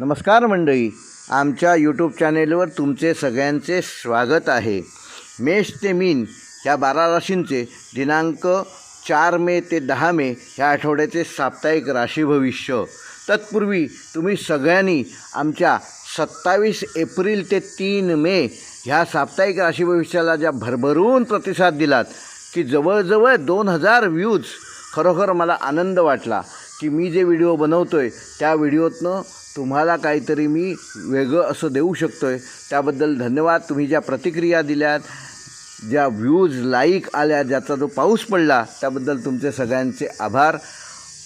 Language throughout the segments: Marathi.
नमस्कार मंडळी आमच्या यूट्यूब चॅनेलवर तुमचे सगळ्यांचे स्वागत आहे. मेष ते मीन ह्या बारा राशींचे दिनांक चार मे ते दहा मे ह्या आठवड्याचे साप्ताहिक राशी भविष्य. तत्पूर्वी तुम्ही सगळ्यांनी आमच्या सत्तावीस एप्रिल ते तीन मे ह्या साप्ताहिक राशी भविष्याला ज्या भरभरून प्रतिसाद दिलात की जवळजवळ दोन हजार व्ह्यूज खरोखर मला आनंद वाटला. की मी जे व्हिडिओ बनवतो आहे त्या व्हिडिओतनं तुम्हाला काहीतरी मी वेगळं असं देऊ शकतो आहे त्याबद्दल धन्यवाद. तुम्ही ज्या प्रतिक्रिया दिल्यात ज्या व्ह्यूज लाईक आल्या ज्याचा जो पाऊस पडला त्याबद्दल तुमचे सगळ्यांचे आभार.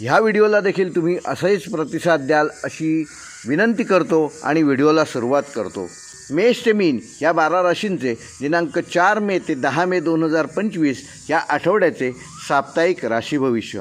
ह्या व्हिडिओला देखील तुम्ही असंच प्रतिसाद द्याल अशी विनंती करतो आणि व्हिडिओला सुरुवात करतो. मेष ते मीन या बारा राशींचे दिनांक चार मे ते दहा मे दोन हजार पंचवीस या आठवड्याचे साप्ताहिक राशी भविष्य.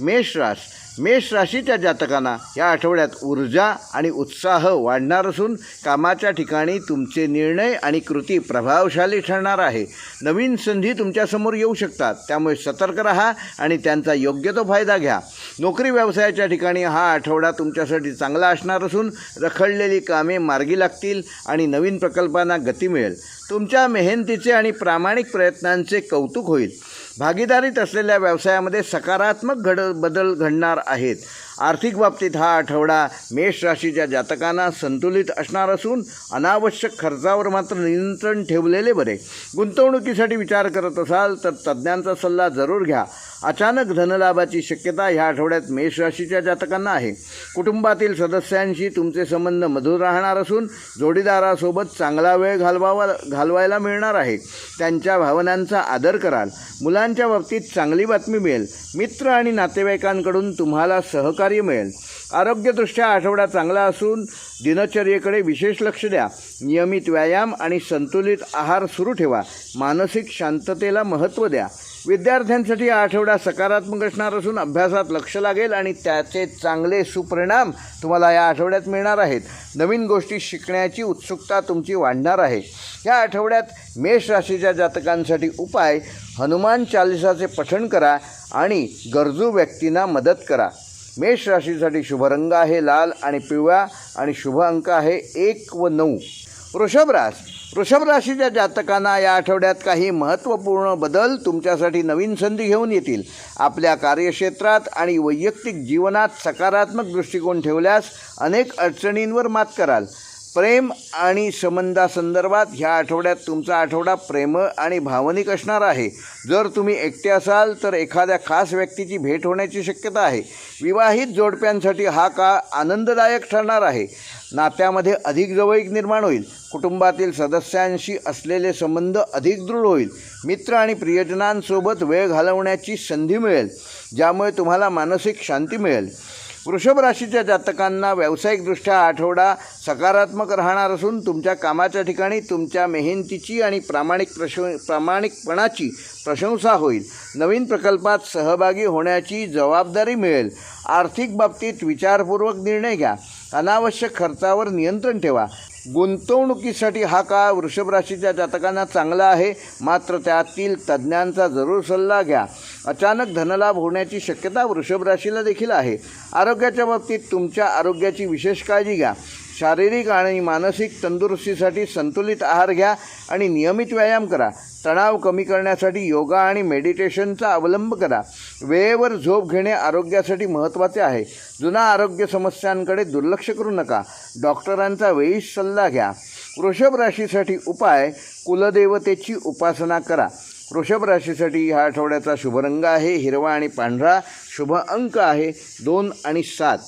मेष रास मेष राशीच्या जातकांना या आठवड्यात ऊर्जा आणि उत्साह वाढणार असून कामाच्या ठिकाणी तुमचे निर्णय आणि कृती प्रभावशाली ठरणार आहे. नवीन संधी तुमच्यासमोर येऊ शकतात. त्यामुळे सतर्क राहा आणि त्यांचा योग्य तो फायदा घ्या. नोकरी व्यवसायाच्या ठिकाणी हा आठवडा तुमच्यासाठी चांगला असणार असून रखडलेली कामे मार्गी लागतील आणि नवीन प्रकल्पांना गती मिळेल. तुमच्या मेहनतीचे आणि प्रामाणिक प्रयत्नांचे कौतुक होईल. भागीदारीत असलेल्या व्यवसायामध्ये सकारात्मक घड बदल घडणार आहेत. आर्थिक बाबतीत हा आठवडा मेष राशीच्या जातकांना संतुलित असणार असून अनावश्यक खर्चावर मात्र नियंत्रण ठेवलेले बरे. गुंतवणुकीसाठी विचार करत असाल तर तज्ज्ञांचा सल्ला जरूर घ्या. अचानक धनलाभाची शक्यता ह्या आठवड्यात मेष राशीच्या जातकांना आहे. कुटुंबातील सदस्यांशी तुमचे संबंध मधुर राहणार असून जोडीदारासोबत चांगला वेळ घालवावा घालवायला मिळणार आहे. त्यांच्या भावनांचा आदर कराल. मुलांच्या बाबतीत चांगली बातमी मिळेल. मित्र आणि नातेवाईकांकडून तुम्हाला सहकार सहकार्य मिळेल. आरोग्यदृष्ट्या आठवडा चांगला असून दिनचर्येकडे विशेष लक्ष द्या. नियमित व्यायाम आणि संतुलित आहार सुरू ठेवा. मानसिक शांततेला महत्त्व द्या. विद्यार्थ्यांसाठी हा आठवडा सकारात्मक असणार असून अभ्यासात लक्ष लागेल आणि त्याचे चांगले सुपरिणाम तुम्हाला या आठवड्यात मिळणार आहेत. नवीन गोष्टी शिकण्याची उत्सुकता तुमची वाढणार आहे. या आठवड्यात मेष राशीच्या जातकांसाठी उपाय हनुमान चालिसाचे पठण करा आणि गरजू व्यक्तींना मदत करा. मेष राशीसाठी शुभ रंग आहे लाल आणि पिवळा आणि शुभ अंक आहे एक व नऊ. वृषभ राश. वृषभ राशीच्या जातकांना या आठवड्यात काही महत्त्वपूर्ण बदल तुमच्यासाठी नवीन संधी घेऊन येतील. आपल्या कार्यक्षेत्रात आणि वैयक्तिक जीवनात सकारात्मक दृष्टिकोन ठेवल्यास अनेक अडचणींवर मात कराल. प्रेम आणि संबंधासंदर्भात ह्या आठवड्यात तुमचा आठवडा प्रेम आणि भावनिक असणार आहे. जर तुम्ही एकटे असाल तर एखाद्या खास व्यक्तीची भेट होण्याची शक्यता आहे. विवाहित जोडप्यांसाठी हा काळ आनंददायक ठरणार आहे. नात्यामध्ये अधिक जवळीक निर्माण होईल. कुटुंबातील सदस्यांशी असलेले संबंध अधिक दृढ होईल. मित्र आणि प्रियजनांसोबत वेळ घालवण्याची संधी मिळेल ज्यामुळे तुम्हाला मानसिक शांती मिळेल. वृषभ राशीच्या जातकांना व्यावसायिकदृष्ट्या आठवडा सकारात्मक राहणार असून तुमच्या कामाच्या ठिकाणी तुमच्या मेहनतीची आणि प्रामाणिक प्रश प्रामाणिकपणाची प्रशंसा होईल. नवीन प्रकल्पात सहभागी होण्याची जबाबदारी मिळेल. आर्थिक बाबतीत विचारपूर्वक निर्णय घ्या. अनावश्यक खर्चावर नियंत्रण ठेवा. गुंतवणुकीसाठी हा काळ वृषभ राशीच्या जातकांना चांगला आहे. मात्र त्यातील तज्ज्ञांचा जरूर सल्ला घ्या. अचानक धनलाभ होण्याची शक्यता वृषभ राशीला देखील आहे. आरोग्याच्या बाबतीत तुमच्या आरोग्याची विशेष काळजी घ्या. शारीरिक आणि मानसिक तंदुरुस्तीसाठी संतुलित आहार घ्या आणि नियमित व्यायाम करा. तणाव कमी करण्यासाठी योगा आणि मेडिटेशनचा अवलंब करा. वेळेवर झोप घेणे आरोग्यासाठी महत्त्वाचे आहे. जुना आरोग्य समस्यांकडे दुर्लक्ष करू नका. डॉक्टरांचा वेळीच सल्ला घ्या. वृषभ राशीसाठी उपाय कुलदेवतेची उपासना करा. वृषभ राशीसाठी ह्या आठवड्याचा शुभ रंग आहे. हिरवा आणि पांढरा शुभ अंक आहे. दोन आणि सात.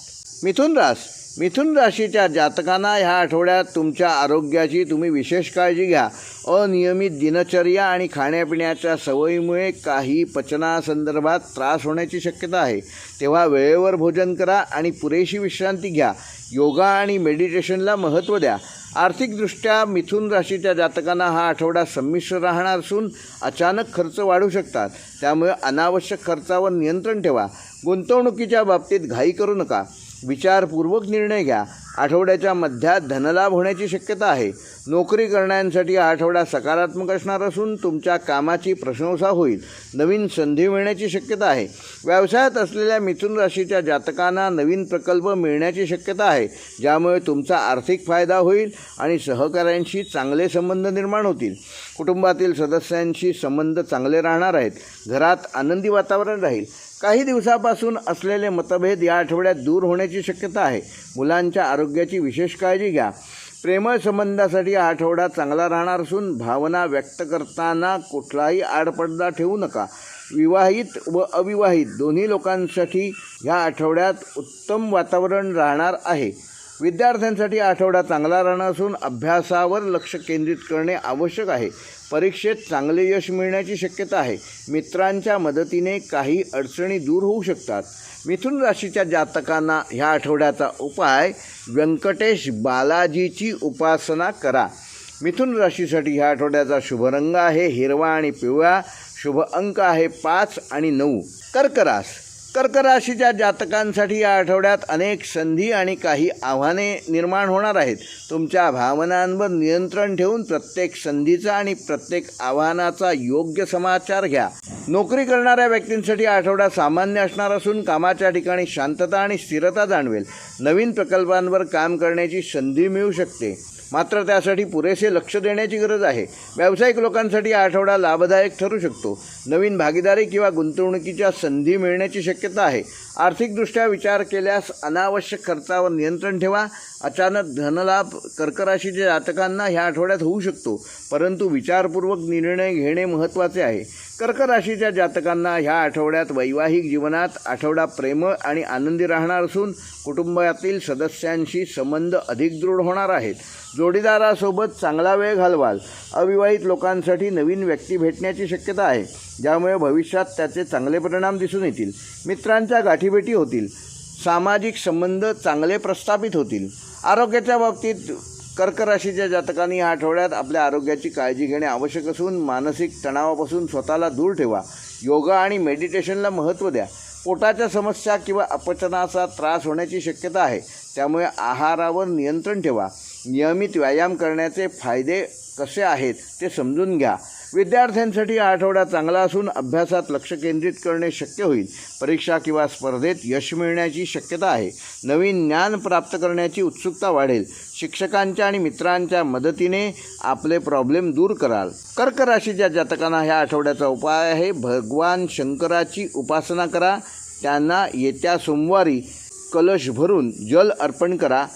मिथुन रास मिथुन राशीच्या जातकांना ह्या आठवड्यात तुमच्या आरोग्याची तुम्ही विशेष काळजी घ्या. अनियमित दिनचर्या आणि खाण्यापिण्याच्या सवयीमुळे काही पचनासंदर्भात त्रास होण्याची शक्यता आहे. तेव्हा वेळेवर भोजन करा आणि पुरेशी विश्रांती घ्या. योगा आणि मेडिटेशनला महत्त्व द्या. आर्थिकदृष्ट्या मिथुन राशीच्या जातकांना हा आठवडा संमिश्र राहणार असून अचानक खर्च वाढू शकतात. त्यामुळे अनावश्यक खर्चावर नियंत्रण ठेवा. गुंतवणुकीच्या बाबतीत घाई करू नका. विचारपूर्वक निर्णय घ्या. आठवड्याच्या मध्यात धनलाभ होण्याची शक्यता आहे. नोकरी करण्यासाठी हा आठवडा सकारात्मक असणार असून तुमच्या कामाची प्रशंसा होईल. नवीन संधी मिळण्याची शक्यता आहे. व्यवसायात असलेल्या मिथुन राशीच्या जातकांना नवीन प्रकल्प मिळण्याची शक्यता आहे. ज्यामुळे तुमचा आर्थिक फायदा होईल आणि सहकाऱ्यांशी चांगले संबंध निर्माण होतील. कुटुंबातील सदस्यांशी संबंध चांगले राहणार आहेत. घरात आनंदी वातावरण राहील. काही दिवसापासून असलेले मतभेद या आठवड्यात दूर होण्याची शक्यता आहे. मुलांच्या आरोग्याची विशेष काळजी घ्या. प्रेमळ संबंधासाठी हा आठवडा चांगला राहणार असून भावना व्यक्त करताना कुठलाही आडपडदा ठेवू नका. विवाहित व अविवाहित दोन्ही लोकांसाठी ह्या आठवड्यात उत्तम वातावरण राहणार आहे. विद्यार्थ्यांसाठी आठवडा चांगला राहणार असून अभ्यासावर लक्ष केंद्रित करणे आवश्यक आहे. परीक्षेत चांगले यश मिळण्याची शक्यता आहे. मित्रांच्या मदतीने काही अडचणी दूर होऊ शकतात. मिथुन राशीच्या जातकांना ह्या आठवड्याचा उपाय व्यंकटेश बालाजीची उपासना करा. मिथुन राशीसाठी ह्या आठवड्याचा शुभ रंग आहे. हिरवा आणि पिवळा शुभ अंक आहे पाच आणि नऊ. कर्करास कर्क राशीच्या जातकांसाठी या आठवड्यात अनेक संधी आणि काही आव्हाने निर्माण होणार आहेत. तुमच्या भावनांवर नियंत्रण ठेवून प्रत्येक संधीचा आणि प्रत्येक आव्हानाचा योग्य समाचार घ्या. नोकरी करणाऱ्या व्यक्तींसाठी आठवडा सामान्य असणार असून कामाच्या ठिकाणी शांतता आणि स्थिरता जाणवेल. नवीन प्रकल्पांवर काम करण्याची संधी मिळू शकते. मात्र त्यासाठी पुरेसे लक्ष देण्याची गरज आहे. व्यावसायिक लोकांसाठी हा आठवडा लाभदायक ठरू शकतो. नवीन भागीदारी किंवा गुंतवणुकीच्या संधी मिळण्याची शक्यता आहे. आर्थिकदृष्ट्या विचार केल्यास अनावश्यक खर्चावर नियंत्रण ठेवा. अचानक धनलाभ कर्कराशीच्या जातकांना ह्या आठवड्यात होऊ शकतो परंतु विचारपूर्वक निर्णय घेणे महत्त्वाचे आहे. कर्क राशीच्या जातकांना ह्या आठवड्यात वैवाहिक जीवनात आठवडा प्रेमळ आणि आनंदी राहणार असून कुटुंबातील सदस्यांशी संबंध अधिक दृढ होणार आहेत. जोडीदारासोबत चांगला वेळ घालवाल. अविवाहित लोकांसाठी नवीन व्यक्ती भेटण्याची शक्यता आहे. ज्यामुळे भविष्यात त्याचे चांगले परिणाम दिसून येतील. मित्रांच्या गाठीभेटी होतील. सामाजिक संबंध चांगले प्रस्थापित होतील. आरोग्याच्या बाबतीत कर्क राशीच्या जातकांनी या आठवड्यात आपल्या आरोग्याची काळजी घेणे आवश्यक असून मानसिक तणावापासून स्वतःला दूर ठेवा. योगा आणि मेडिटेशनला महत्त्व द्या. पोटाच्या समस्या किंवा अपचनाचा त्रास होण्याची शक्यता आहे. त्यामुळे आहारावर नियंत्रण ठेवा. नियमित व्यायाम करण्याचे फायदे कसे आहेत ते समजून घ्या. विद्यार्थ्यांसाठी हा आठवडा चांगला असून अभ्यासात लक्ष केंद्रित करणे शक्य होईल. परीक्षा किंवा स्पर्धेत यश मिळण्याची शक्यता आहे. नवीन ज्ञान प्राप्त करण्याची उत्सुकता वाढेल. शिक्षकांच्या आणि मित्रांच्या मदतीने आपले प्रॉब्लेम दूर कराल. कर्क राशीच्या जातकांना ह्या आठवड्याचा उपाय आहे. भगवान शंकराची उपासना करा. त्यांना येत्या सोमवारी कलश भरून जल अर्पण करा.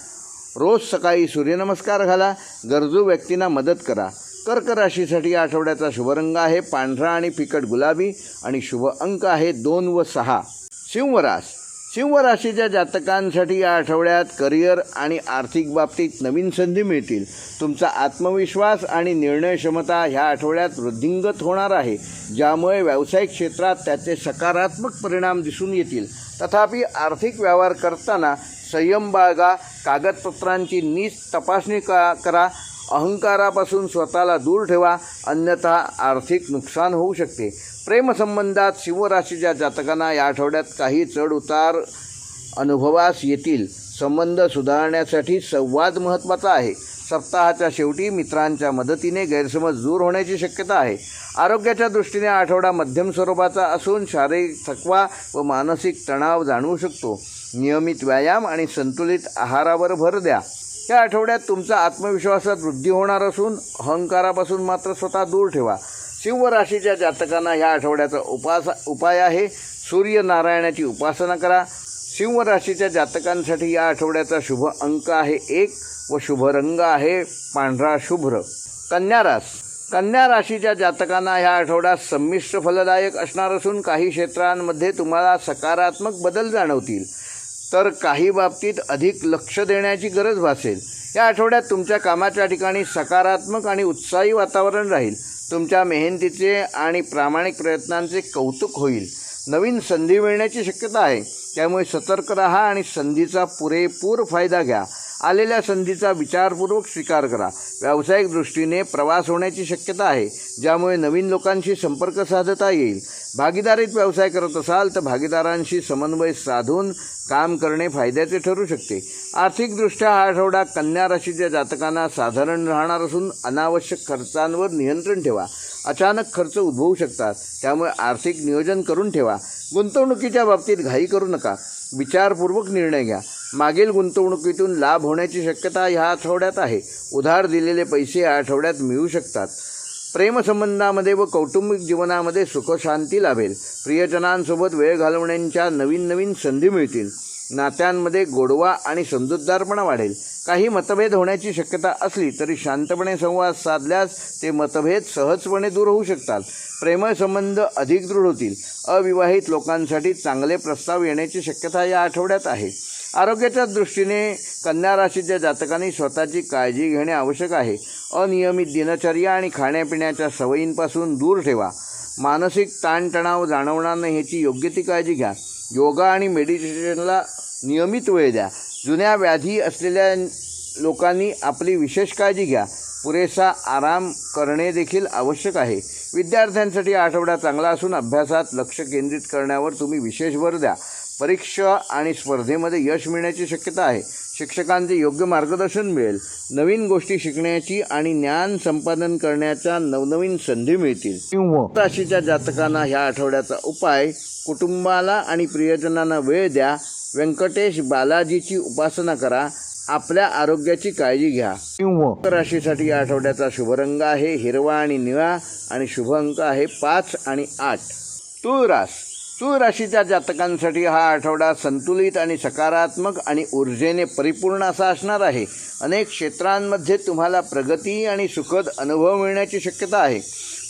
रोज सकाळी सूर्यनमस्कार घाला. गरजू व्यक्तींना मदत करा. कर्क राशीसाठी या आठवड्याचा शुभरंग आहे. पांढरा आणि फिकट गुलाबी आणि शुभ अंक आहे. दोन व सहा. सिंहरास. सिंह राशीच्या जातकांसाठी या आठवड्यात करिअर आणि आर्थिक बाबतीत नवीन संधी मिळतील. तुमचा आत्मविश्वास आणि निर्णय क्षमता ह्या आठवड्यात वृद्धिंगत होणार आहे. ज्यामुळे व्यावसायिक क्षेत्रात त्याचे सकारात्मक परिणाम दिसून येतील. तथापि आर्थिक व्यवहार करताना संयम बाळगा. कागदपत्रांची नीट तपासणी का करा. अहंकारापासून स्वतःला दूर ठेवा अन्यथा आर्थिक नुकसान होऊ शकते. प्रेमसंबंधात शिवराशीच्या जातकांना या आठवड्यात काही चढ उतार अनुभवास येतील. संबंध सुधारण्यासाठी संवाद महत्त्वाचा आहे. सप्ताहाच्या शेवटी मित्रांच्या मदतीने गैरसमज दूर होण्याची शक्यता आहे. आरोग्याच्या दृष्टीने आठवडा मध्यम स्वरूपाचा असून शारीरिक थकवा व मानसिक तणाव जाणवू शकतो. नियमित व्यायाम आणि संतुलित आहारावर भर द्या. या आठवड्यात तुमचा आत्मविश्वासात वृद्धी होणार असून अहंकारापासून मात्र स्वतः दूर ठेवा. सिंह राशीच्या जातकांना ह्या आठवड्याचा उपास उपाय आहे. सूर्यनारायणाची उपासना करा. सिंह राशीच्या जातकांसाठी या आठवड्याचा शुभ अंक आहे एक व शुभ रंग आहे पांढरा शुभ्र. कन्या रास. कन्या राशीच्या जातकांना ह्या आठवड्यात संमिश्र फलदायक असणार असून काही क्षेत्रांमध्ये तुम्हाला सकारात्मक बदल जाणवतील. तर काही बाबतीत अधिक लक्ष देण्याची गरज भासेल. या आठवड्यात तुमच्या कामाच्या ठिकाणी सकारात्मक आणि उत्साही वातावरण राहील. तुमच्या मेहनतीचे आणि प्रामाणिक प्रयत्नांचे कौतुक होईल. नवीन संधी मिळण्याची शक्यता आहे. त्यामुळे सतर्क राहा आणि संधीचा पुरेपूर फायदा घ्या. आलेल्या संधीचा विचारपूर्वक स्वीकार करा. व्यावसायिक दृष्टीने प्रवास होण्याची शक्यता आहे ज्यामुळे नवीन लोकांशी संपर्क साधता येईल. भागीदारीत व्यवसाय करत असाल तर भागीदारांशी समन्वय साधून काम करणे फायद्याचे ठरू शकते. आर्थिकदृष्ट्या हा आठवडा कन्या राशीच्या जातकांना साधारण राहणार असून अनावश्यक खर्चांवर नियंत्रण ठेवा. अचानक खर्च उद्भवू शकतात त्यामुळे आर्थिक नियोजन करून ठेवा. गुंतवणुकीच्या बाबतीत घाई करू नका. विचारपूर्वक निर्णय घ्या. मागील गुंतवणुकीतून लाभ होण्याची शक्यता ह्या आठवड्यात आहे. उधार दिलेले पैसे या आठवड्यात मिळू शकतात. प्रेमसंबंधामध्ये व कौटुंबिक जीवनामध्ये सुखशांती लाभेल. प्रियजनांसोबत वेळ घालवण्याच्या नवीन नवीन संधी मिळतील. नात्यांमध्ये गोडवा आणि समजूतदारपणा वाढेल. काही मतभेद होण्याची शक्यता असली तरी शांतपणे संवाद साधल्यास ते मतभेद सहजपणे दूर होऊ शकतात. प्रेमसंबंध अधिक दृढ होतील. अविवाहित लोकांसाठी चांगले प्रस्ताव येण्याची शक्यता या आठवड्यात आहे. आरोग्याच्या दृष्टीने कन्या राशीच्या जातकांनी स्वतःची काळजी घेणे आवश्यक आहे. अनियमित दिनचर्या आणि खाण्यापिण्याच्या सवयींपासून दूर ठेवा. मानसिक ताणतणाव जाणवणार नाही ह्याची योग्य ती काळजी घ्या. योगा आणि मेडिटेशनला नियमित वेळ द्या. जुन्या व्याधी असलेल्या लोकांनी आपली विशेष काळजी घ्या. पुरेसा आराम करणे देखील आवश्यक आहे. विद्यार्थ्यांसाठी आठवडा चांगला असून अभ्यासात लक्ष केंद्रित करण्यावर तुम्ही विशेष भर द्या. परीक्षा आणि स्पर्धेमध्ये यश मिळण्याची शक्यता आहे. शिक्षकांचे योग्य मार्गदर्शन मिळेल. नवीन गोष्टी शिकण्याची आणि ज्ञान संपादन करण्याच्या नवनवीन संधी मिळतील. किंवा राशीच्या जातकांना ह्या आठवड्याचा उपाय कुटुंबाला आणि प्रियजनांना वेळ द्या. व्यंकटेश बालाजीची उपासना करा. आपल्या आरोग्याची काळजी घ्या. किंवा राशीसाठी या आठवड्याचा शुभरंग आहे. हिरवा आणि निळा आणि शुभ अंक आहे. पाच आणि आठ. तुळ रास राशीच्या जातकांसाठी हा आठवडा संतुलित आणि सकारात्मक आणि ऊर्जेने परिपूर्ण असा असणार आहे. अनेक क्षेत्रांमध्ये तुम्हाला प्रगती आणि सुखद अनुभव मिळण्याची शक्यता आहे.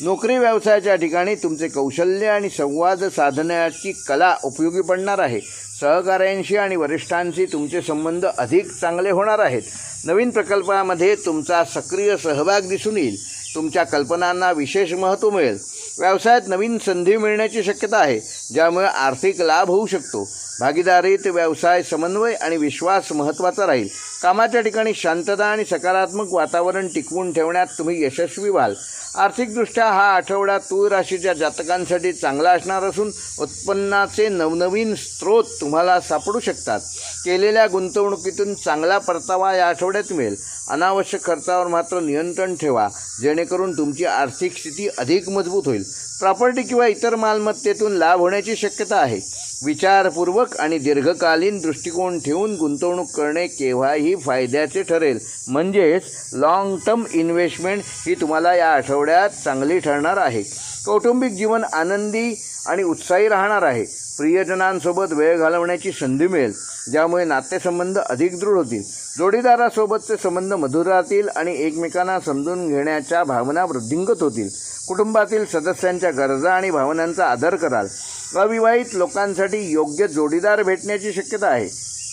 नोकरी व्यवसायाच्या ठिकाणी तुमचे कौशल्य आणि संवाद साधण्याची कला उपयोगी पडणार आहे. सहकाऱ्यांशी आणि वरिष्ठांशी तुमचे संबंध अधिक चांगले होणार आहेत. नवीन प्रकल्पामध्ये तुमचा सक्रिय सहभाग दिसून येईल. तुमच्या कल्पनांना विशेष महत्त्व मिळेल. व्यवसायात नवीन संधी मिळण्याची शक्यता आहे ज्यामुळे आर्थिक लाभ होऊ शकतो. भागीदारीत व्यवसाय समन्वय आणि विश्वास महत्त्वाचा राहील. कामाच्या ठिकाणी शांतता आणि सकारात्मक वातावरण टिकवून ठेवण्यात तुम्ही यशस्वी व्हाल. आर्थिकदृष्ट्या हा आठवडा तूळ राशीच्या जातकांसाठी चांगला असणार असून उत्पन्नाचे नवनवीन स्रोत तुम्हाला सापडू शकतात. केलेल्या गुंतवणुकीतून चांगला परतावा या आठवड्यात मिळेल. अनावश्यक खर्चावर मात्र नियंत्रण ठेवा जेणे जेणेकरून तुमची आर्थिक स्थिती अधिक मजबूत होईल. प्रॉपर्टी किंवा इतर मालमत्तेतून लाभ होण्याची शक्यता आहे. विचारपूर्वक आणि दीर्घकालीन दृष्टिकोन ठेवून गुंतवणूक करणे केव्हाही फायद्याचे ठरेल. म्हणजेच लाँग टर्म इन्व्हेस्टमेंट ही तुम्हाला या आठवड्यात चांगली ठरणार आहे. कौटुंबिक जीवन आनंदी आणि उत्साही राहणार आहे. प्रियजनांसोबत वेळ घालवण्याची संधी मिळेल ज्यामुळे नातेसंबंध अधिक दृढ होतील. जोडीदारासोबतचे संबंध मधुर राहतील आणि एकमेकांना समजून घेण्याच्या भावना वृद्धिंगत होतील. कुटुंबातील सदस्यांच्या गरजा आणि भावनांचा आदर कराल. अविवाहित लोकांसाठी योग्य जोडीदार भेटण्याची शक्यता आहे.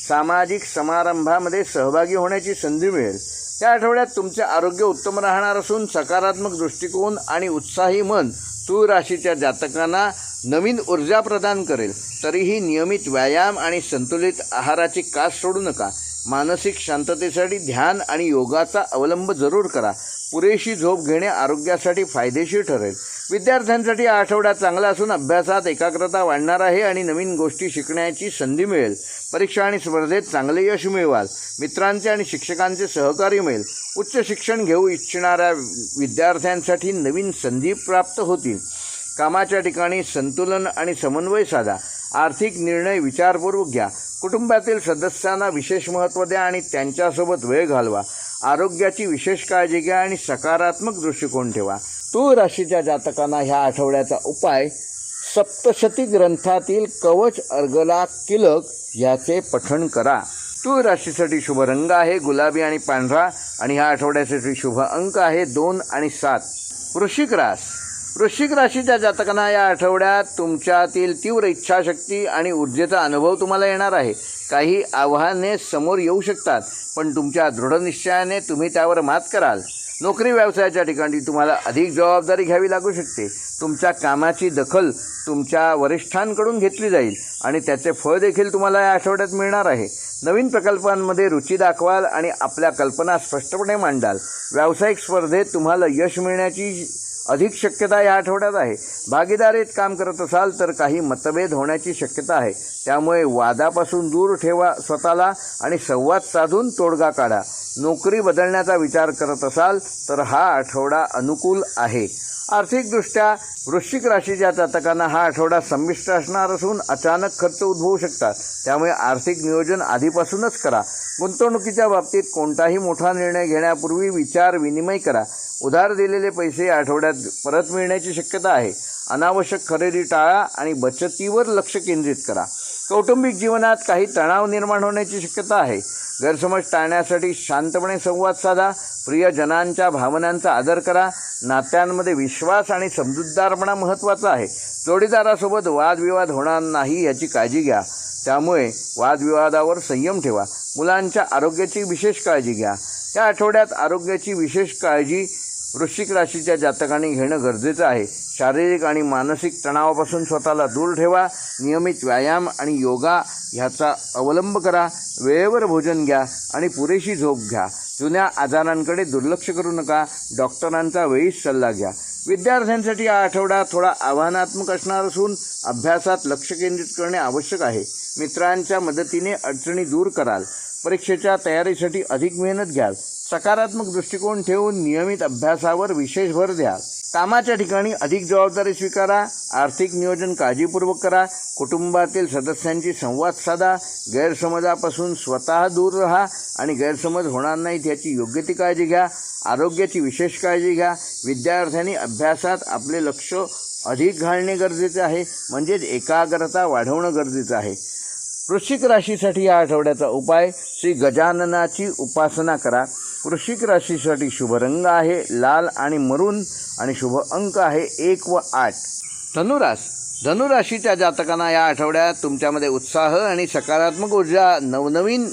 सामाजिक समारंभामध्ये सहभागी होण्याची संधी मिळेल. या आठवड्यात तुमचे आरोग्य उत्तम राहणार असून सकारात्मक दृष्टिकोन आणि उत्साही मन तूळ राशीच्या जातकांना नवीन ऊर्जा प्रदान करेल. तरीही नियमित व्यायाम आणि संतुलित आहाराची कास सोडू नका. मानसिक शांततेसाठी ध्यान आणि योगाचा अवलंब जरूर करा. पुरेशी झोप घेणे आरोग्यासाठी फायदेशीर ठरेल. विद्यार्थ्यांसाठी हा आठवडा चांगला असून अभ्यासात एकाग्रता वाढणार आहे आणि नवीन गोष्टी शिकण्याची संधी मिळेल. परीक्षा आणि स्पर्धेत चांगले यश मिळवाल. मित्रांचे आणि शिक्षकांचे सहकार्य मिळेल. उच्च शिक्षण घेऊ इच्छिणाऱ्या विद्यार्थ्यांसाठी नवीन संधी प्राप्त होतील. कामाच्या ठिकाणी संतुलन आणि समन्वय साधा. आर्थिक निर्णय विचारपूर्वक घ्या. कुटुंबातील सदस्यांना विशेष महत्त्व द्या आणि त्यांच्यासोबत वेळ घालवा. आरोग्याची विशेष काळजी घ्या आणि सकारात्मक दृष्टिकोन ठेवा. तूळ राशीच्या जातकांना ह्या आठवड्याचा उपाय सप्तशती ग्रंथातील कवच अर्गला किलक याचे पठण करा. तूळ राशीसाठी शुभ रंग आहे गुलाबी आणि पांढरा आणि ह्या आठवड्यासाठी शुभ अंक आहे दोन आणि सात. वृश्चिक रास. वृश्चिक राशीच्या जातकांना या आठवड्यात तुमच्यातील तीव्र इच्छाशक्ती आणि ऊर्जेचा अनुभव तुम्हाला येणार आहे. काही आव्हाने समोर येऊ शकतात पण तुमच्या दृढनिश्चयाने तुम्ही त्यावर मात कराल. नोकरी व्यवसायाच्या ठिकाणी तुम्हाला अधिक जबाबदारी घ्यावी लागू शकते. तुमच्या कामाची दखल तुमच्या वरिष्ठांकडून घेतली जाईल आणि त्याचे फळ देखील तुम्हाला या आठवड्यात मिळणार आहे. नवीन प्रकल्पांमध्ये रुची दाखवाल आणि आपल्या कल्पना स्पष्टपणे मांडाल. व्यावसायिक स्पर्धेत तुम्हाला यश मिळण्याची अधिक शक्यता या आठवड्यात आहे. भागीदारीत काम करत असाल तर काही मतभेद होण्याची शक्यता आहे. त्यामुळे वादापासून दूर ठेवा स्वतःला आणि संवाद साधून तोडगा काढा. नोकरी बदलण्याचा विचार करत असाल तर हा आठवडा अनुकूल आहे. आर्थिकदृष्ट्या वृश्चिक राशीच्या जातकांना हा आठवडा संमिश्र असणार असून अचानक खर्च उद्भवू शकतात. त्यामुळे आर्थिक नियोजन आधीपासूनच करा. गुंतवणुकीच्या बाबतीत कोणताही मोठा निर्णय घेण्यापूर्वी विचार विनिमय करा. उधार दिलेले पैसे आठवड्यात परत मिळण्याची शक्यता आहे. अनावश्यक खरेदी टाळा आणि बचतीवर लक्ष केंद्रित करा. कौटुंबिक जीवनात काही तणाव निर्माण होण्याची शक्यता आहे. गैरसमज टाळण्यासाठी शांतपणे संवाद साधा. प्रियजनांच्या भावनांचा आदर करा. नात्यांमध्ये विश्वास आणि समजूतदारपणा महत्त्वाचा आहे. जोडीदारासोबत वादविवाद होणार नाही याची काळजी घ्या. त्यामुळे वादविवादावर संयम ठेवा. मुलांच्या आरोग्याची विशेष काळजी घ्या. या आठवड्यात आरोग्याची विशेष काळजी वृश्चिक राशीच्या जातकाने घेणं गरजेचं आहे. शारीरिक आणि मानसिक तणावापासून स्वतःला दूर ठेवा नियमित व्यायाम आणि योगा ह्याचा अवलंब करा वेळेवर भोजन घ्या आणि पुरेशी झोप घ्या. जुन्या आजारांकडे दुर्लक्ष करू नका डॉक्टरांचा वेळीच सल्ला घ्या. विद्यार्थ्यांसाठी हा आठवडा थोडा आव्हानात्मक असणार असून अभ्यासात लक्ष केंद्रित करणे आवश्यक आहे. मित्रांच्या मदतीने अडचणी दूर कराल. परीक्षेच्या तयारीसाठी अधिक मेहनत घ्याल. सकारात्मक दृष्टिकोन ठेवून नियमित अभ्यासावर विशेष भर द्या कामाच्या ठिकाणी अधिक जबाबदारी स्वीकारा. आर्थिक नियोजन काळजीपूर्वक करा. कुटुंबातील सदस्यांची संवाद साधा. गैरसमजापासून स्वतः दूर राहा आणि गैरसमज होणार नाहीत याची योग्य ती काळजी घ्या. आरोग्याची विशेष काळजी घ्या. विद्यार्थ्यांनी अभ्यासात आपले लक्ष अधिक घालणे गरजेचे आहे. म्हणजेच एकाग्रता वाढवणं गरजेचं आहे. वृश्चिक राशीसाठी या आठवड्याचा उपाय श्री गजाननाची उपासना करा. वृश्चिक राशीसाठी शुभ रंग आहे लाल आणि मरून आणि शुभ अंक आहे एक व आठ. धनुरास. धनुराशीच्या जातकांना या आठवड्यात तुमच्यामध्ये उत्साह आणि सकारात्मक ऊर्जा नवनवीन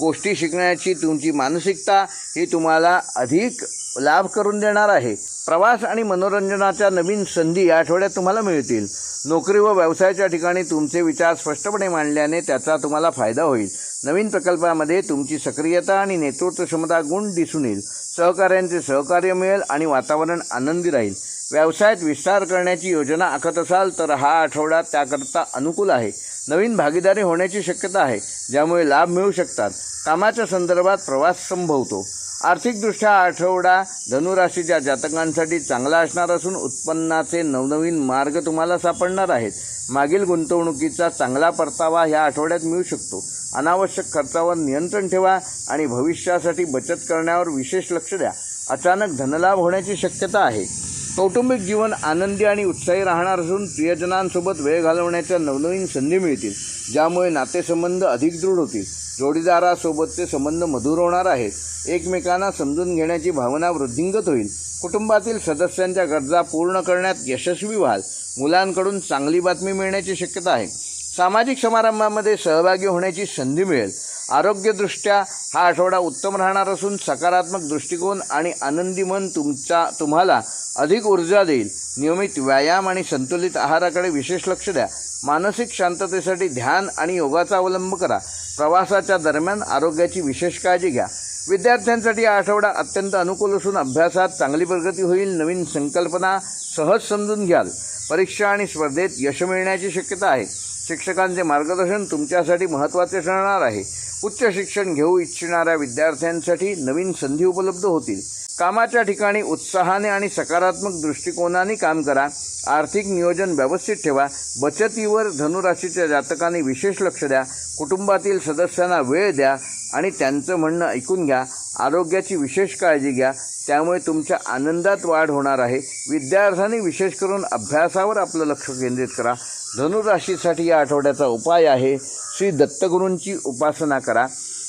गोष्टी शिकण्याची तुमची मानसिकता ही तुम्हाला अधिक लाभ करून देणार आहे. प्रवास आणि मनोरंजनाच्या नवीन संधी या आठवड्यात तुम्हाला मिळतील. नोकरी व व्यवसायाच्या ठिकाणी तुमचे विचार स्पष्टपणे मांडल्याने त्याचा तुम्हाला फायदा होईल. नवीन प्रकल्पामध्ये तुमची सक्रियता आणि नेतृत्व क्षमता गुण दिसून येईल. सहकाऱ्यांचे सहकार्य मिळेल आणि वातावरण आनंदी राहील. व्यवसायात विस्तार करण्याची योजना आखत असाल तर हा आठवडा त्याकरता अनुकूल आहे. नवीन भागीदारी होण्याची शक्यता आहे ज्यामुळे लाभ मिळू शकतात. कामाच्या संदर्भात प्रवास संभवतो. आर्थिकदृष्ट्या आठवडा धनुराशीच्या जातकांसाठी चांगला असणार असून उत्पन्नाचे नवनवीन मार्ग तुम्हाला सापडणार आहेत. मागील गुंतवणुकीचा चांगला परतावा ह्या आठवड्यात मिळू शकतो. अनावश्यक खर्चावर नियंत्रण ठेवा आणि भविष्यासाठी बचत करण्यावर विशेष लक्ष द्या. अचानक धनलाभ होण्याची शक्यता आहे. कौटुंबिक जीवन आनंदी आणि उत्साही राहणार असून प्रियजनांसोबत वेळ घालवण्याच्या नवनवीन संधी मिळतील ज्यामुळे नातेसंबंध अधिक दृढ होतील. जोडीदारासोबतचे संबंध मधुर होणार आहेत. एकमेकांना समजून घेण्याची भावना वृद्धिंगत होईल. कुटुंबातील सदस्यांच्या गरजा पूर्ण करण्यात यशस्वी व्हाल. मुलांकडून चांगली बातमी मिळण्याची शक्यता आहे. सामाजिक समारंभामध्ये सहभागी होण्याची संधी मिळेल. आरोग्यदृष्ट्या हा आठवडा उत्तम राहणार असून सकारात्मक दृष्टिकोन आणि आनंदी मन तुमचा तुम्हाला अधिक ऊर्जा देईल. नियमित व्यायाम आणि संतुलित आहाराकडे विशेष लक्ष द्या. मानसिक शांततेसाठी ध्यान आणि योगाचा अवलंब करा. प्रवासाच्या दरम्यान आरोग्याची विशेष काळजी घ्या. विद्यार्थ्यांसाठी हा आठवडा अत्यंत अनुकूल असून अभ्यासात चांगली प्रगती होईल नवीन संकल्पना सहज समजून घ्याल. परीक्षा आणि स्पर्धेत यश मिळण्याची शक्यता आहे. शिक्षकांचे मार्गदर्शन तुमच्यासाठी महत्त्वाचे ठरणार आहे. उच्च शिक्षण घेऊ इच्छिणाऱ्या विद्यार्थ्यांसाठी नवीन संधी उपलब्ध होतील. कामाच्या ठिकाणी उत्साहाने आणि सकारात्मक दृष्टिकोनाने काम करा. आर्थिक नियोजन व्यवस्थित ठेवा. बचतीवर धनुराशीच्या जातकांनी विशेष लक्ष द्या. कुटुंबातील सदस्यांना वेळ द्या आणि त्यांचं म्हणणं ऐकून घ्या. आरोग्याची विशेष काळजी घ्या. त्यामुळे तुमच्या आनंदात वाढ होणार आहे. विद्यार्थ्यांनी विशेष करून अभ्यासावर आपलं लक्ष केंद्रित करा. धनुराशीसाठी या आठवड्याचा उपाय आहे. श्री दत्तगुरूंची उपासना करा.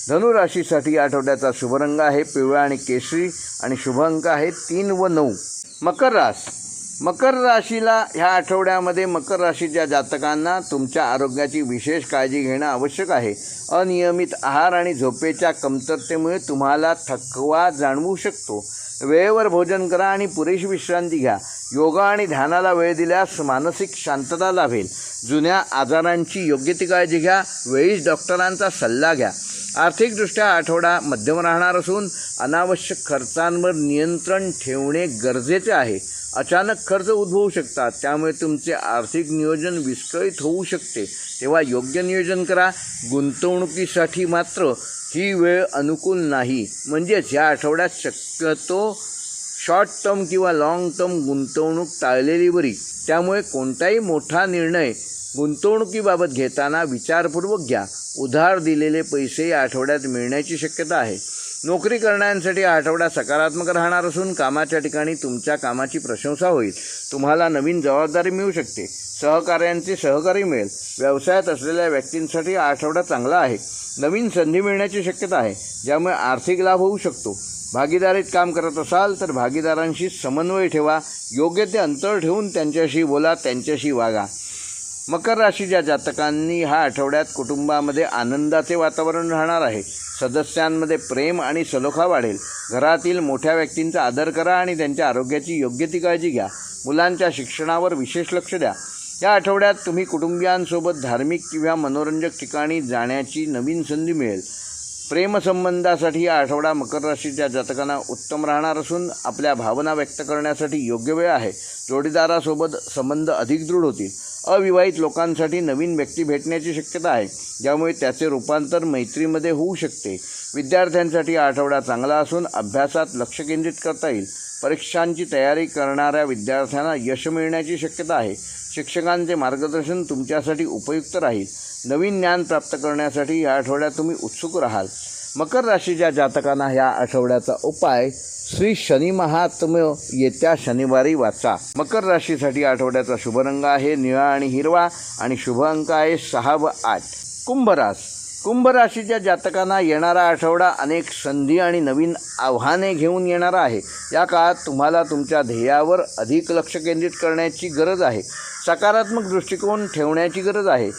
धनुराशीसाठी या आठवड्याचा शुभरंग आहे. पिवळा आणि केशरी आणि शुभ अंक आहे. तीन व नऊ. मकर रास. मकर राशीला ह्या आठवड्यामध्ये मकर राशीच्या जातकांना तुमच्या आरोग्याची विशेष काळजी घेणं आवश्यक आहे. अनियमित आहार आणि झोपेच्या कमतरतेमुळे तुम्हाला थकवा जाणवू शकतो. वेळेवर भोजन करा आणि पुरेशी विश्रांती घ्या. योगा आणि ध्यानाला वेळ दिल्यास मानसिक शांतता लाभेल. जुन्या आजारांची योग्य ती काळजी घ्या. वेळीच डॉक्टरांचा सल्ला घ्या. आर्थिकदृष्ट्या आठवडा मध्यम राहणार असून अनावश्यक खर्चांवर नियंत्रण ठेवणे गरजेचे आहे. अचानक खर्च उद्भवू शकतात. त्यामुळे तुमचे आर्थिक नियोजन विस्कळीत होऊ शकते. तेव्हा योग्य नियोजन करा. गुंतवणुकीसाठी मात्र ही वेळ अनुकूल नाही. म्हणजेच या आठवड्यात शक्यतो शॉर्ट टर्म किंवा लाँग टर्म गुंतवणूक टाळलेली बरी. त्यामुळे कोणताही मोठा निर्णय गुंतवणुकीबाबत घेताना विचारपूर्वक घ्या. उधार दिलेले पैसे या आठवड्यात मिळण्याची शक्यता आहे. नोकरी करणाऱ्यांसाठी हा आठवडा सकारात्मक राहणार असून कामाच्या ठिकाणी तुमच्या कामाची प्रशंसा होईल. तुम्हाला नवीन जबाबदारी मिळू शकते. सहकार्यांचे सहकारी मिळेल. व्यवसायात असलेल्या व्यक्तींसाठी हा आठवडा चांगला आहे. नवीन संधी मिळण्याची शक्यता आहे ज्यामुळे आर्थिक लाभ होऊ शकतो. भागीदारीत काम करत असाल तर भागीदारांशी समन्वय ठेवा. योग्य ते अंतर ठेवून त्यांच्याशी बोला त्यांच्याशी वागा. मकर राशीच्या जातकांनी ह्या आठवड्यात कुटुंबामध्ये आनंदाचे वातावरण राहणार आहे. सदस्यांमध्ये प्रेम आणि सलोखा वाढेल. घरातील मोठ्या व्यक्तींचा आदर करा आणि त्यांच्या आरोग्याची योग्य ती काळजी घ्या. मुलांच्या शिक्षणावर विशेष लक्ष द्या. या आठवड्यात तुम्ही कुटुंबियांसोबत धार्मिक किंवा मनोरंजक ठिकाणी जाण्याची नवीन संधी मिळेल. प्रेमसंबंधासाठी हा आठवडा मकर राशीच्या जातकांना उत्तम राहणार असून आपल्या भावना व्यक्त करण्यासाठी योग्य वेळ आहे. जोडीदारासोबत संबंध अधिक दृढ होतील. अविवाहित लोकांसाठी नवीन व्यक्ती भेटण्याची शक्यता आहे. ज्यामुळे त्याचे रूपांतर मैत्रीमध्ये होऊ शकते. विद्यार्थ्यांसाठी हा आठवडा चांगला असून अभ्यासात लक्ष केंद्रित करता येईल. परीक्षांची तयारी करणाऱ्या विद्यार्थ्यांना यश मिळण्याची शक्यता आहे. शिक्षकांचे मार्गदर्शन तुमच्यासाठी उपयुक्त राहील. नवीन ज्ञान प्राप्त करण्यासाठी या आठवड्यात तुम्ही उत्सुक राहाल. मकर राशीच्या जातकांना ह्या आठवड्याचा उपाय श्री शनी महात्म्य येत्या शनिवारी वाचा. मकर राशीसाठी आठवड्याचा शुभ रंग आहे. निळा आणि हिरवा आणि शुभ अंक आहे. सहा व आठ. कुंभरास. कुंभ राशीच्या जातकांना येणारा आठवडा अनेक संधी आणि नवीन आव्हाने घेऊन येणारा आहे. या काळात तुम्हाला तुमच्या ध्येयावर अधिक लक्ष केंद्रित करण्याची गरज आहे. सकारात्मक दृष्टिकोन ठेवण्याची गरज आहे.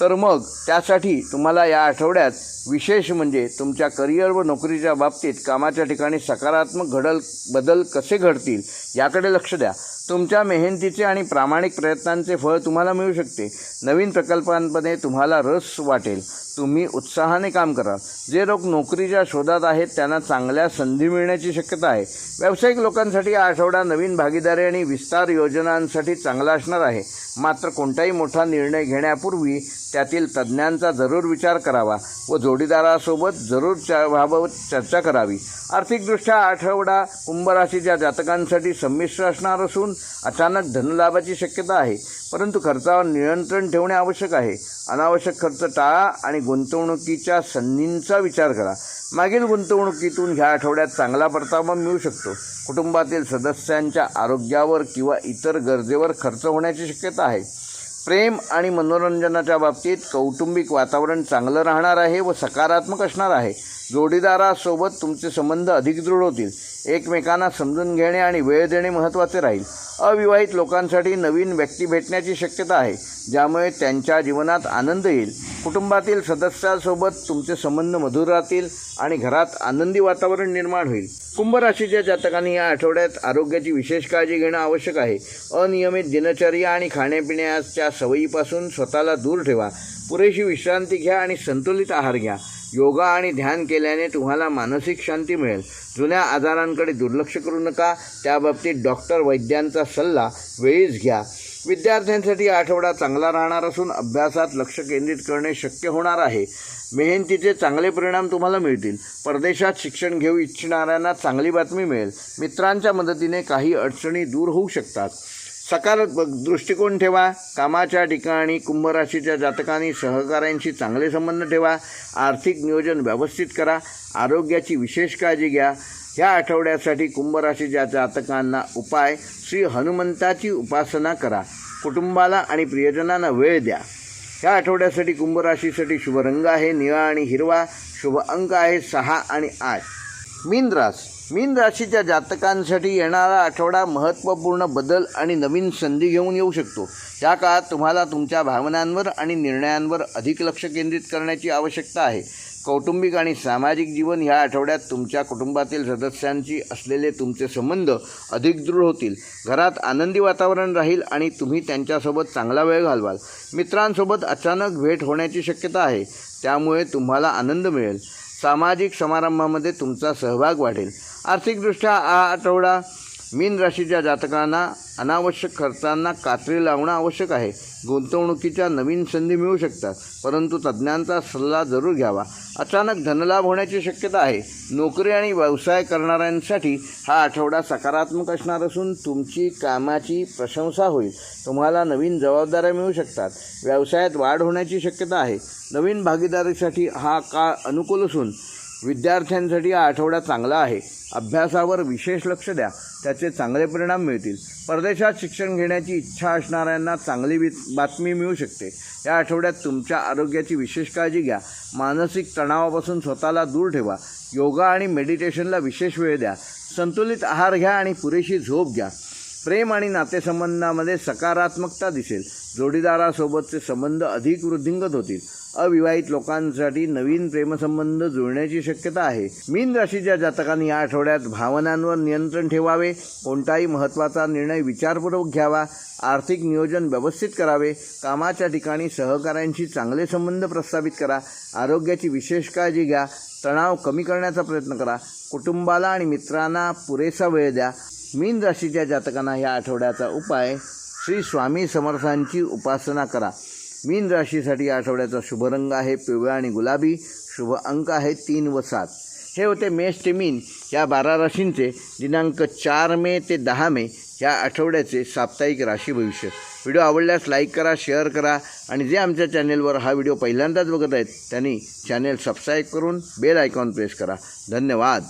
तर मग त्यासाठी तुम्हाला या आठवड्यात विशेष म्हणजे तुमच्या करिअर व नोकरीच्या बाबतीत कामाच्या ठिकाणी सकारात्मक घडल बदल कसे घडतील याकडे लक्ष द्या. तुमच्या मेहनतीचे आणि प्रामाणिक प्रयत्नांचे फळ तुम्हाला मिळू शकते. नवीन प्रकल्पांमध्ये तुम्हाला रस वाटेल. तुम्ही उत्साहाने काम कराल. जे लोक नोकरीच्या शोधात आहेत त्यांना चांगल्या संधी मिळण्याची शक्यता आहे. व्यावसायिक लोकांसाठी हा आठवडा नवीन भागीदारी आणि विस्तार योजनांसाठी चांगला असणार आहे. मात्र कोणताही मोठा निर्णय घेण्यापूर्वी त्यातील तज्ज्ञांचा जरूर विचार करावा व जोडीदारासोबत जरूर च्या बाबत चर्चा करावी. आर्थिकदृष्ट्या आठवडा कुंभराशीच्या जातकांसाठी संमिश्र असणार असून अचानक धनलाभाची शक्यता आहे. परंतु खर्चावर नियंत्रण ठेवणे आवश्यक आहे. अनावश्यक खर्च टाळा आणि गुंतवणुकीच्या संधींचा विचार करा. मागील गुंतवणुकीतून ह्या आठवड्यात चांगला परतावा मिळू शकतो. कुटुंबातील सदस्यांच्या आरोग्यावर किंवा इतर गरजेवर खर्च होण्याची शक्यता आहे. प्रेम आणि मनोरंजनाच्या बाबतीत कौटुंबिक वातावरण चांगलं राहणार आहे व सकारात्मक असणार आहे. जोडीदारासोबत तुमचे संबंध अधिक दृढ होतील. एकमेकांना समजून घेणे आणि वेळ देणे महत्त्वाचे राहील. अविवाहित लोकांसाठी नवीन व्यक्ती भेटण्याची शक्यता आहे ज्यामुळे त्यांच्या जीवनात आनंद येईल. कुटुंबातील सदस्यांसोबत तुमचे संबंध मधुर राहतील आणि घरात आनंदी वातावरण निर्माण होईल. कुंभ राशीच्या जातकांनी या आठवड्यात आरोग्याची विशेष काळजी घेणं आवश्यक आहे. अनियमित दिनचर्या आणि खाण्यापिण्याच्या सवयीपासून स्वतःला दूर ठेवा. पुरेशी विश्रांती घ्या आणि संतुलित आहार घ्या. योगा आणि ध्यान केल्याने तुम्हाला मानसिक शांती मिळेल. जुन्या आजारांकडे दुर्लक्ष करू नका. त्याबाबतीत डॉक्टर वैद्यांचा सल्ला वेळीच घ्या. विद्यार्थ्यांसाठी आठवडा चांगला राहणार असून अभ्यासात लक्ष केंद्रित करणे शक्य होणार आहे. मेहनतीचे चांगले परिणाम तुम्हाला मिळतील. परदेशात शिक्षण घेऊ इच्छिणाऱ्यांना चांगली बातमी मिळेल. मित्रांच्या मदतीने काही अडचणी दूर होऊ शकतात. सकारात्मक दृष्टिकोन ठेवा कामाच्या ठिकाणी कुंभराशीच्या जातकांनी सहकाऱ्यांशी चांगले संबंध ठेवा आर्थिक नियोजन व्यवस्थित करा आरोग्याची विशेष काळजी घ्या. ह्या आठवड्यासाठी कुंभराशीच्या जातकांना उपाय श्री हनुमंताची उपासना करा. कुटुंबाला आणि प्रियजनांना वेळ द्या. ह्या आठवड्यासाठी कुंभराशीसाठी शुभ रंग आहे निळा आणि हिरवा शुभ अंक आहे सहा आणि आठ. मीन रास मीन राशीच्या जातकांसाठी येणारा आठवडा महत्त्वपूर्ण बदल आणि नवीन संधी घेऊन येऊ शकतो. त्या काळात तुम्हाला तुमच्या भावनांवर आणि निर्णयांवर अधिक लक्ष केंद्रित करण्याची आवश्यकता आहे. कौटुंबिक आणि सामाजिक जीवन ह्या आठवड्यात तुमच्या कुटुंबातील सदस्यांशी असलेले तुमचे संबंध अधिक दृढ होतील. घरात आनंदी वातावरण राहील आणि तुम्ही त्यांच्यासोबत चांगला वेळ घालवाल. मित्रांसोबत अचानक भेट होण्याची शक्यता आहे. त्यामुळे तुम्हाला आनंद मिळेल. सामाजिक समारंभामध्ये तुमचा सहभाग वाढेल. आर्थिकदृष्ट्या हा आठवडा मीन राशीच्या जातकांना अनावश्यक खर्चांना कात्री लावणं आवश्यक आहे. गुंतवणुकीच्या नवीन संधी मिळू शकतात परंतु तज्ज्ञांचा सल्ला जरूर घ्यावा. अचानक धनलाभ होण्याची शक्यता आहे. नोकरी आणि व्यवसाय करणाऱ्यांसाठी हा आठवडा सकारात्मक असणार असून तुमची कामाची प्रशंसा होईल. तुम्हाला नवीन जबाबदाऱ्या मिळू शकतात. व्यवसायात वाढ होण्याची शक्यता आहे. नवीन भागीदारीसाठी हा काळ अनुकूल असून विद्यार्थ्यांसाठी हा आठवडा चांगला आहे. अभ्यासावर विशेष लक्ष द्या. त्याचे चांगले परिणाम मिळतील. परदेशात शिक्षण घेण्याची इच्छा असणाऱ्यांना चांगली वि बातमी मिळू शकते. या आठवड्यात तुमच्या आरोग्याची विशेष काळजी घ्या. मानसिक तणावापासून स्वतःला दूर ठेवा. योगा आणि मेडिटेशनला विशेष वेळ द्या. संतुलित आहार घ्या आणि पुरेशी झोप घ्या. प्रेम आणि नातेसंबंधामध्ये सकारात्मकता दिसेल. जोडीदारासोबतचे संबंध अधिक वृद्धिंगत होतील. अविवाहित लोकांसाठी नवीन प्रेमसंबंध जुळण्याची शक्यता आहे. मीन राशीच्या जातकांनी या आठवड्यात भावनांवर नियंत्रण ठेवावे कोणताही महत्त्वाचा निर्णय विचारपूर्वक घ्यावा आर्थिक नियोजन व्यवस्थित करावे कामाच्या ठिकाणी सहकाऱ्यांशी चांगले संबंध प्रस्थापित करा आरोग्याची विशेष काळजी घ्या तणाव कमी करण्याचा प्रयत्न करा कुटुंबाला आणि मित्रांना पुरेसा वेळ द्या. मीन राशीच्या जातकांना या आठवड्याचा उपाय श्री स्वामी समर्थांची उपासना करा. मीन राशीसाठी या आठवड्याचा शुभ रंग आहे पिवळा आणि गुलाबी. शुभ अंक आहे तीन व सात. हे होते मेष ते मीन. या बारा राशींचे दिनांक चार मे ते दहा मे या आठवड्याचे साप्ताहिक राशी भविष्य. व्हिडिओ आवडल्यास लाईक करा शेअर करा आणि जे आमच्या चॅनेलवर हा व्हिडिओ पहिल्यांदाच बघत आहेत त्यांनी चॅनेल सबस्क्राईब करून बेल आयकॉन प्रेस करा. धन्यवाद.